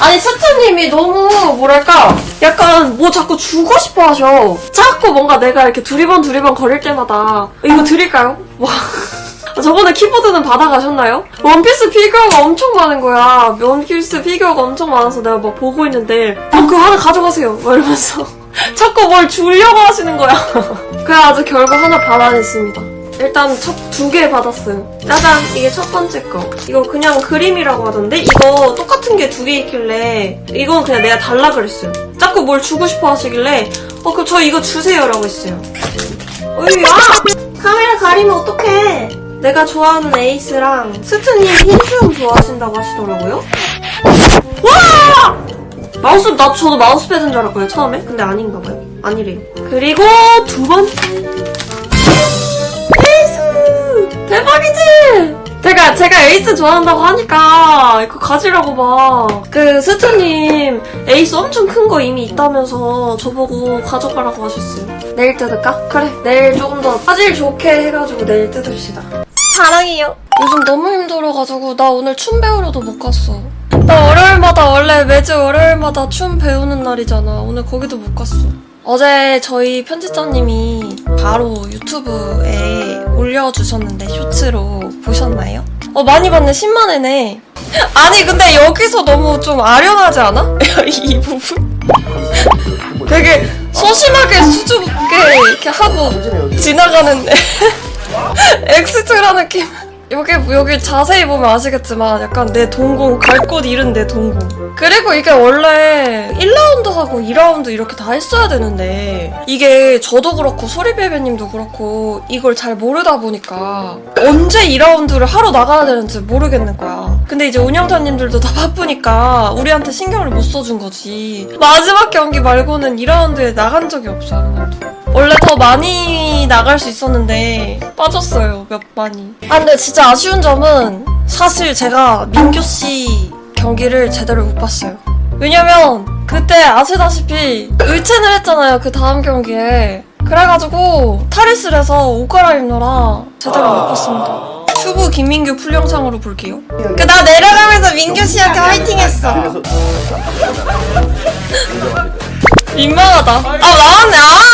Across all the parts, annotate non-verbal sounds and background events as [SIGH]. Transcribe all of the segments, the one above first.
아니 스트님이 너무 뭐랄까 약간 뭐 자꾸 주고 싶어 하셔. 자꾸 뭔가 내가 이렇게 두리번 두리번 거릴 때마다 이거 드릴까요? 와. [LAUGHS] 저번에 키보드는 받아가셨나요? 원피스 피규어가 엄청 많은 거야. 원피스 피규어가 엄청 많아서 내가 막 보고 있는데, 어, 그거 하나 가져가세요. 막 이러면서. [LAUGHS] 자꾸 뭘 주려고 하시는 거야. [LAUGHS] 그래가지고 결국 하나 받아냈습니다. 일단 첫 두 개 받았어요. 짜잔! 이게 첫 번째 거. 이거 그냥 그림이라고 하던데? 이거 똑같은 게 두 개 있길래, 이건 그냥 내가 달라 그랬어요. 자꾸 뭘 주고 싶어 하시길래, 어, 그, 저 이거 주세요 라고 했어요. 어이, 아! 카메라 가리면 어떡해! 내가 좋아하는 에이스랑 스트님 흰수염 좋아하신다고 하시더라고요? 와! 마우스, 나, 저도 마우스패드인 줄 알았거든요, 처음에. 근데 아닌가 봐요. 아니래요. 그리고 두 번째. 대박이지? 제가, 제가 에이스 좋아한다고 하니까 이거 가지라고 막. 그 스트님 에이스 엄청 큰 거 이미 있다면서 저보고 가져가라고 하셨어요. 내일 뜯을까? 그래, 내일 조금 더 화질 좋게 해가지고 내일 뜯읍시다. 사랑해요. 요즘 너무 힘들어가지고 나 오늘 춤 배우러도 못 갔어. 나 월요일마다 원래 매주 월요일마다 춤 배우는 날이잖아. 오늘 거기도 못 갔어. 어제 저희 편집자님이 바로 유튜브에 올려주셨는데 쇼츠로 보셨나요? 어 많이 봤네 10만 회네. [LAUGHS] 아니 근데 여기서 너무 좀 아련하지 않아? [LAUGHS] 이 부분? [LAUGHS] 되게 소심하게 수줍게 이렇게 하고 지나가는데 엑스트라 느낌. 여기 여기 자세히 보면 아시겠지만 약간 내 동공 갈 곳 잃은 내 동공. 그리고 이게 원래 1라운드 하고 2라운드 이렇게 다 했어야 되는데 이게 저도 그렇고 소리베베님도 그렇고 이걸 잘 모르다 보니까 언제 2라운드를 하러 나가야 되는지 모르겠는 거야. 근데 이제 운영자님들도 다 바쁘니까 우리한테 신경을 못 써준 거지. 마지막 경기 말고는 2라운드에 나간 적이 없어 한 번도. 원래 더 많이 나갈 수 있었는데 빠졌어요 몇 많이. 아 근데 진짜 아쉬운 점은 사실 제가 민규 씨 경기를 제대로 못 봤어요. 왜냐면 그때 아시다시피 의첸을 했잖아요 그 다음 경기에. 그래가지고 탈의실 해서 옷 갈아입느라 제대로 못 봤습니다. 튜브 김민규 풀 영상으로 볼게요. 그 나 내려가면서 민규 씨한테 화이팅했어. 민망하다. 아 나왔네. 아.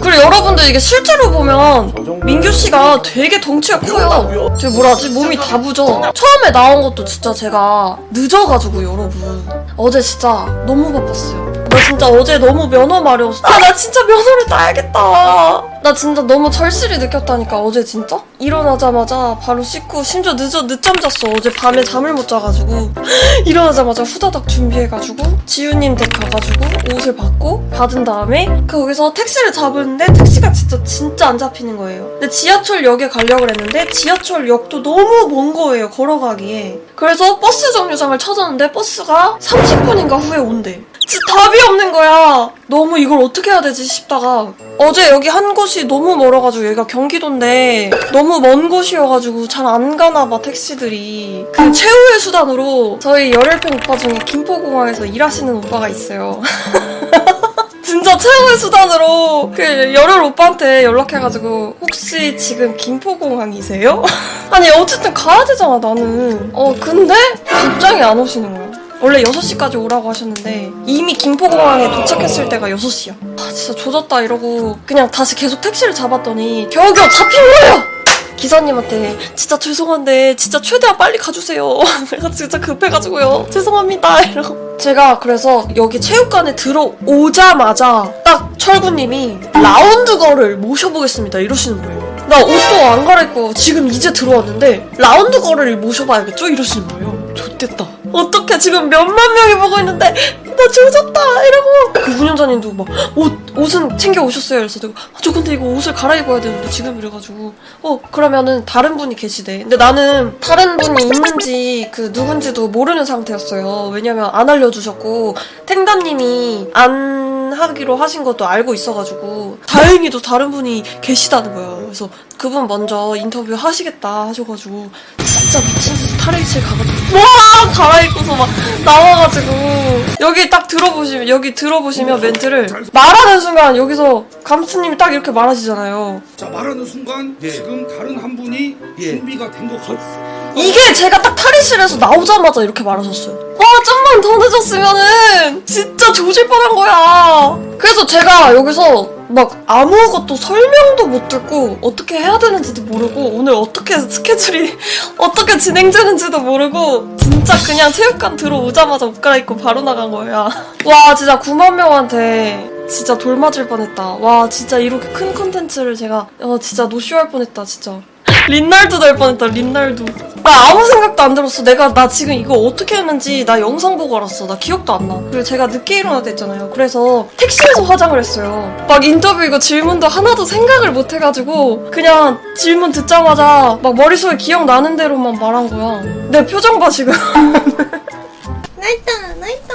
그리고 여러분들 이게 실제로 보면 민규 씨가 되게 덩치가 커요. 저 뭐라지 몸이 다 부져. 처음에 나온 것도 진짜 제가 늦어가지고 여러분 어제 진짜 너무 바빴어요. 나 진짜 어제 너무 면허 마려웠어. 아 나 진짜 면허를 따야겠다. 나 진짜 너무 절실히 느꼈다니까 어제 진짜 일어나자마자 바로 씻고 심지어 늦어 늦잠 잤어. 어제 밤에 잠을 못 자가지고 [GASPS] 일어나자마자 후다닥 준비해가지고 지우님 댁 가가지고 옷을 받고 받은 다음에 그 거기서 택시를 잡았는데 택시가 진짜 진짜 안 잡히는 거예요. 근데 지하철역에 가려고 했는데 지하철역도 너무 먼 거예요 걸어가기에. 그래서 버스 정류장을 찾았는데 버스가 30분인가 후에 온대. 진짜 답이 없는 거야. 너무 이걸 어떻게 해야 되지 싶다가 어제 여기 한 곳이 너무 멀어가지고 여기가 경기도인데 너무 먼 곳이어가지고 잘 안 가나 봐 택시들이 그 최후의 수단으로 저희 열혈팬 오빠 중에 김포공항에서 일하시는 오빠가 있어요. [LAUGHS] 진짜 최후의 수단으로 그 열혈 오빠한테 연락해가지고 혹시 지금 김포공항이세요? [LAUGHS] 아니 어쨌든 가야 되잖아 나는 어 근데 답장이 안 오시는 거야 원래 6시까지 오라고 하셨는데 이미 김포공항에 도착했을 때가 6시야 아 진짜 조졌다 이러고 그냥 다시 계속 택시를 잡았더니 겨우겨우 잡힌 거예요 기사님한테 진짜 죄송한데 진짜 최대한 빨리 가주세요. [LAUGHS] 내가 진짜 급해가지고요. 죄송합니다. 이러고 제가 그래서 여기 체육관에 들어오자마자 딱 철구님이 라운드걸을 모셔보겠습니다 이러시는 거예요. 나 옷도 안 갈아입고 지금 이제 들어왔는데 라운드걸을 모셔봐야겠죠? 이러시는 거예요. 좋됐다. 어떻게 지금 몇만 명이 보고 있는데 나 조졌다 이러고 그 운영자님도 막 옷 옷은 챙겨 오셨어요. 그래서 내가 아, 저 근데 이거 옷을 갈아입어야 되는데 지금 이래가지고 어 그러면은 다른 분이 계시대. 근데 나는 다른 분이 있는지 그 누군지도 모르는 상태였어요. 왜냐면 안 알려주셨고 탱다님이 안 하기로 하신 것도 알고 있어가지고 다행히도 다른 분이 계시다는 거예요. 그래서 그분 먼저 인터뷰 하시겠다 하셔가지고 진짜 미친 탈의실 가가지고 와딱 갈아입고서 막 나와가지고 여기 딱 들어보시면 여기 들어보시면 멘트를 말하는 순간 여기서 감스님이 딱 이렇게 말하시잖아요. 자 말하는 순간 지금 다른 한 분이 준비가 된 것 같습니다. 이게 제가 딱 탈의실에서 나오자마자 이렇게 말하셨어요. 와, 좀만 더 늦었으면은 진짜 조질 뻔한 거야. 그래서 제가 여기서 막 아무것도 설명도 못 듣고 어떻게 해야 되는지도 모르고 오늘 어떻게 스케줄이 [LAUGHS] 어떻게 진행되는지도 모르고 진짜 그냥 체육관 들어오자마자 옷 갈아입고 바로 나간 거야. [LAUGHS] 와, 진짜 9만 명한테 진짜 돌 맞을 뻔했다. 와, 진짜 이렇게 큰 컨텐츠를 제가 어, 진짜 노쇼할 뻔했다, 진짜. 린날도 될 뻔했다 린날도 나 아무 생각도 안 들었어. 내가 나 지금 이거 어떻게 했는지 나 영상 보고 알았어. 나 기억도 안나. 그리고 제가 늦게 일어났다 했잖아요. 그래서 택시에서 화장을 했어요. 막 인터뷰 이거 질문도 하나도 생각을 못 해가지고 그냥 질문 듣자마자 막 머릿속에 기억나는 대로만 말한 거야. 내 표정 봐 지금. [LAUGHS] 나있다 나있다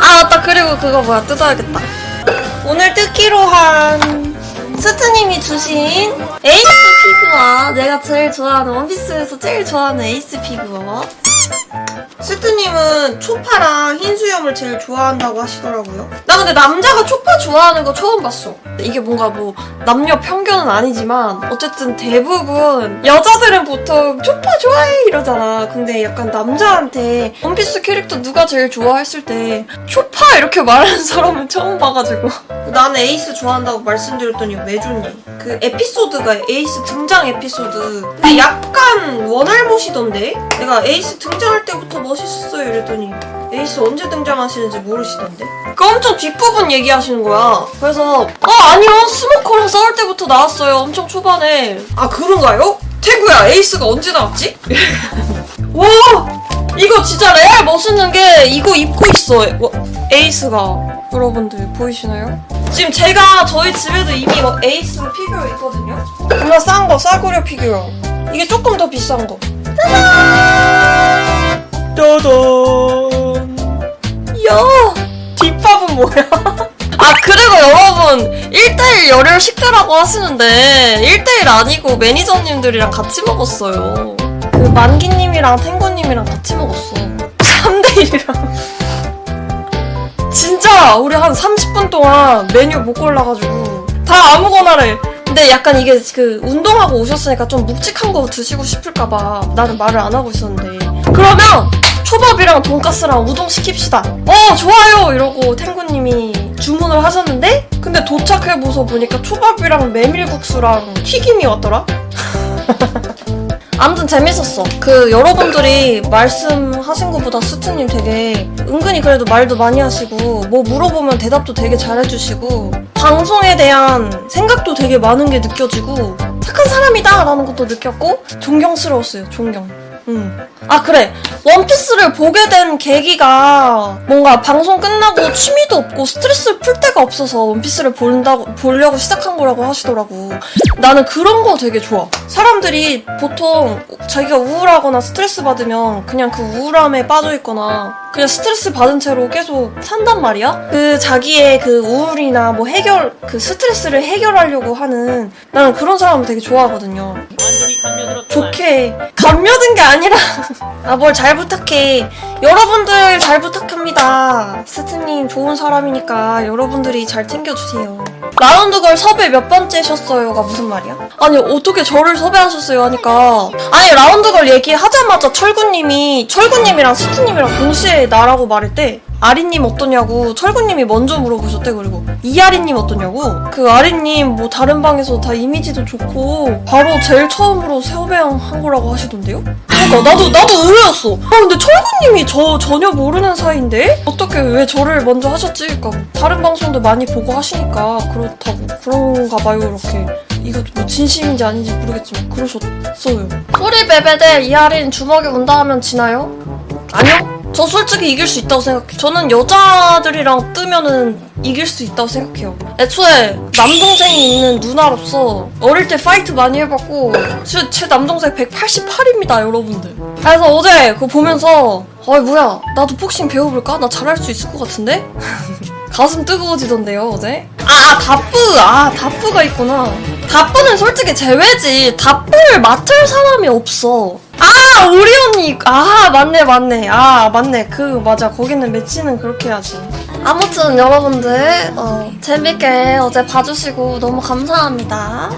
아 맞다. 그리고 그거 뭐야. 뜯어야겠다. 오늘 뜯기로 한 스트님이 주신 에이스 피규어. 내가 제일 좋아하는 원피스에서 제일 좋아하는 에이스 피규어. 스트님은 초파랑 흰수염을 제일 좋아한다고 하시더라고요. 나 근데 남자가 초파 좋아하는 거 처음 봤어. 이게 뭔가 뭐 남녀 편견은 아니지만 어쨌든 대부분 여자들은 보통 초파 좋아해 이러잖아. 근데 약간 남자한테 원피스 캐릭터 누가 제일 좋아했을 때 초파 이렇게 말하는 사람은 처음 봐가지고. 나는 에이스 좋아한다고 말씀드렸더니 왜 좋니? 그 에피소드가 에이스 등장 에피소드. 근데 약간 원할못이던데? 내가 에이스 등장할 때부터 멋있었어요 이랬더니 에이스 언제 등장 하시는지 모르시던데? 그 엄청 뒷부분 얘기하시는 거야. 그래서 어 아니요. 스모커랑 싸울 때부터 나왔어요. 엄청 초반에. 아 그런가요? 태구야 에이스가 언제 나왔지? [LAUGHS] 와! 이거 진짜 레알 멋있는 게 이거 입고 있어. 와, 에이스가. 여러분들 보이시나요? 지금 제가 저희 집에도 이미 뭐 에이스 피규어 있거든요? 얼마 싼거. 싸구려 피규어. 이게 조금 더 비싼 거. 짜잔 짜잔 이 야 뒷밥은 뭐야? 아 그리고 여러분 1대1 열혈 식사라고 하시는데 1대1 아니고 매니저님들이랑 같이 먹었어요. 그 만기님이랑 탱고님이랑 같이 먹었어 3대1이랑. 진짜 우리 한 30분 동안 메뉴 못 골라가지고 다 아무거나래 근데 약간 이게 그 운동하고 오셨으니까 좀 묵직한 거 드시고 싶을까봐 나는 말을 안 하고 있었는데. 그러면 초밥이랑 돈가스랑 우동 시킵시다 어 좋아요 이러고 탱구님이 주문을 하셨는데 근데 도착해보서 보니까 초밥이랑 메밀국수랑 튀김이 왔더라 [LAUGHS] 아무튼 재밌었어. 그 여러분들이 말씀하신 것보다 수트님 되게 은근히 그래도 말도 많이 하시고 뭐 물어보면 대답도 되게 잘해주시고 방송에 대한 생각도 되게 많은 게 느껴지고 착한 사람이다 라는 것도 느꼈고 존경스러웠어요. 존경. 음. 아 그래. 원피스를 보게 된 계기가 뭔가 방송 끝나고 취미도 없고 스트레스를 풀 데가 없어서 원피스를 본다고 보려고 시작한 거라고 하시더라고. 나는 그런 거 되게 좋아. 사람들이 보통 자기가 우울하거나 스트레스 받으면 그냥 그 우울함에 빠져 있거나 그냥 스트레스 받은 채로 계속 산단 말이야? 그 자기의 그 우울이나 뭐 해결 그 스트레스를 해결하려고 하는 나는 그런 사람을 되게 좋아하거든요 좋게. 감며든 게 아니라. [LAUGHS] 아 뭘 잘 부탁해. 여러분들 잘 부탁합니다. 스트님 좋은 사람이니까 여러분들이 잘 챙겨주세요. 라운드 걸 섭외 몇 번째셨어요가 무슨 말이야? 아니 어떻게 저를 섭외하셨어요 하니까. 아니 라운드 걸 얘기하자마자 철구님이 철구님이랑 스트님이랑 동시에 나라고 말했대 아리님 어떠냐고 철구님이 먼저 물어보셨대 그리고 이아리님 어떠냐고 그 아리님 뭐 다른 방에서 다 이미지도 좋고 바로 제일 처음으로 섭외한 거라고 하시던데요? 그러니까 나도 나도 의외였어. 아 근데 철구님이 저 전혀 모르는 사이인데 어떻게 왜 저를 먼저 하셨지? 그러니까 다른 방송도 많이 보고 하시니까 그렇다고 그런가 봐요 이렇게. 이거 뭐 진심인지 아닌지 모르겠지만 그러셨어요. 소리 베베대 이하린 주먹에 운다 하면 지나요? 아니요. 저 솔직히 이길 수 있다고 생각해. 저는 여자들이랑 뜨면은 이길 수 있다고 생각해요. 애초에 남동생이 있는 누나로서 어릴 때 파이트 많이 해봤고 제, 제 남동생 188입니다 여러분들. 그래서 어제 그거 보면서 어이 뭐야 나도 복싱 배워볼까? 나 잘할 수 있을 것 같은데? [LAUGHS] 가슴 뜨거워지던데요 어제? 아 다프! 아 다프가 있구나. 다뿌는 솔직히 제외지. 다뿌를 맡을 사람이 없어. 아 우리 언니 아 맞네 맞네 아 맞네 그 맞아 거기는 매치는 그렇게 해야지 아무튼 여러분들 어, 재밌게 어제 봐주시고 너무 감사합니다